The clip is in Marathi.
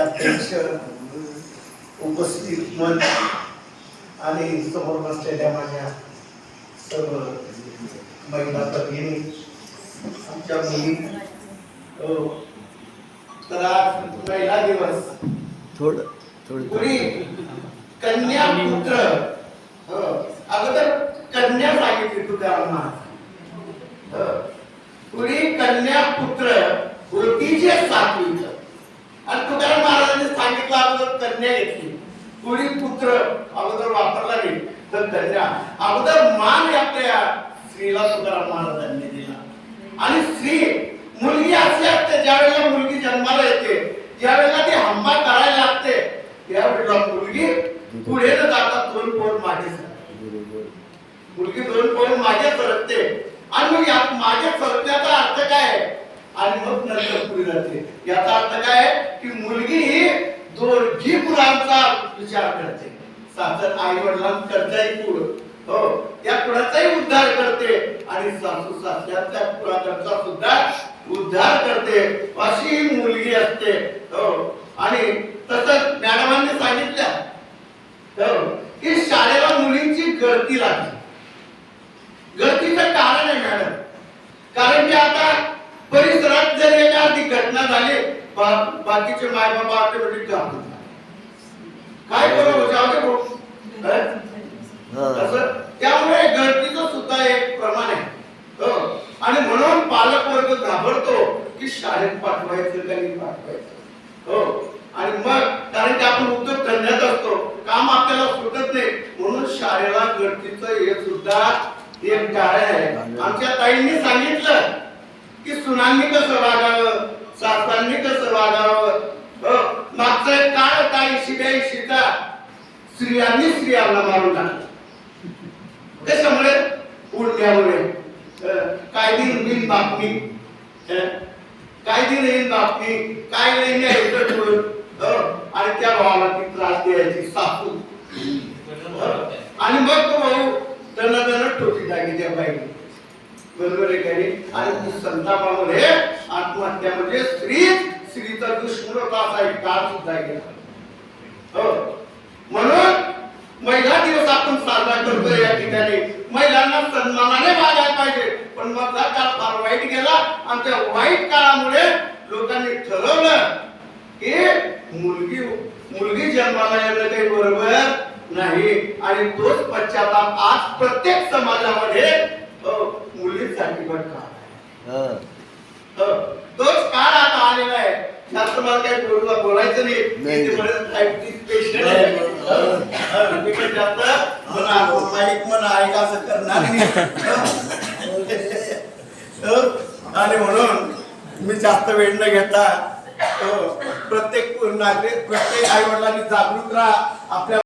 अध्यक्ष उपस्थित मंच आणि समोर बसलेल्या माझ्या सर्व महिला भगिनी आमच्या मुली. हो. तर आज महिला दिवस. थोडं थोडं. कन्या पुत्र हो. अगोदर कन्या सांगितली तुकाराम पुरी कन्या पुत्र वृत्तीचे सात्विक आणि तुकाराम महाराजांनी सांगितलं संज्ञा घेतली. कुणी पुत्र अगोदर वापरला नाही तर त्याच्या अगोदर मान आपल्या स्त्रीला तुकाराम महाराजांनी दिला. आणि स्त्री मुलगी अशी असते ज्या वेळेला मुलगी जन्माला येते ज्या वेळेला ती हंबा करायला लागते त्यावेळेला मुलगी पुढे न जाता दोन पोट मागे मुलगी दोन पोट मागे सरकते. आणि मग यात मागे सरकण्याचा अर्थ काय आहे? आणि मग नंतर पुढे जाते. याचा अर्थ काय की मुलगी ही दोन्ही मुलांचा विचार करते. सासर आई वडिलांकडचाही कुळ. हो त्या कुळाचाही उद्धार करते आणि सासू सासऱ्याच्या कुळाकडचा सुद्धा उद्धार करते. अशी ही मुलगी असते. हो आणि तसंच मॅडमांनी सांगितलं. हो की शाळेला मुलींची गळती लागली गळतीचं कारण आहे मॅडम. कारण की आता परिसरात जर एखादी घटना झाली बाकीचे माय बाबा ऑटोमॅटिक घाबरून काय करू जाऊ दे त्यामुळे गळतीचं सुद्धा एक प्रमाण आहे. हो. आणि म्हणून पालक वर्ग घाबरतो की शाळेत पाठवायचं का नाही पाठवायचं. हो. आणि मग कारण की आपण उद्योग धंद्यात असतो काम आपल्याला सुटत नाही म्हणून शाळेला गळतीचं हे सुद्धा एक कारण आहे. आमच्या ताईंनी सांगितलं की सुनांनी कसं वागावं सासऱ्यांनी कसं वागावं? मागचा एक काळ होता शिकाई शिका स्त्रियांनी स्त्रियांना मारून टाकलं. कशामुळे पुण्यामुळे काय दिन बिन बातमी काय दिन येईल बातमी काय नाही न्यायचं आणि त्या भावाला ती त्रास द्यायची सासू. आणि मग तो भाऊ त्यांना त्यांना टोपी टाकी त्या बाईने बरोबर आहे काही आणि संतापामध्ये आत्महत्या म्हणजे स्त्री स्त्रीचा दुश्मन असा एक काळ सुद्धा गेला हो. म्हणून महिला दिवस आपण साजरा करतोय या ठिकाणी. महिलांना सन्मानाने वागायला पाहिजे. पण मधला काळ फार वाईट गेला. आणि त्या वाईट काळामुळे लोकांनी ठरवलं की मुलगी मुलगी जन्माला येणं काही बरोबर नाही. आणि तोच पश्चाताप आज प्रत्येक समाजामध्ये पण काळ आहे. हा तोच काळ आता आलेला आहे. काही बोलू बोलायचं नाही. मी पण जास्त म्हणा म्हणा ऐक असं करणार नाही. अ, आणि म्हणून मी जास्त वेळ न घेता अ, प्रत्येक नागरिक प्रत्येक आई वडिलांनी जागृत राहा. आपल्या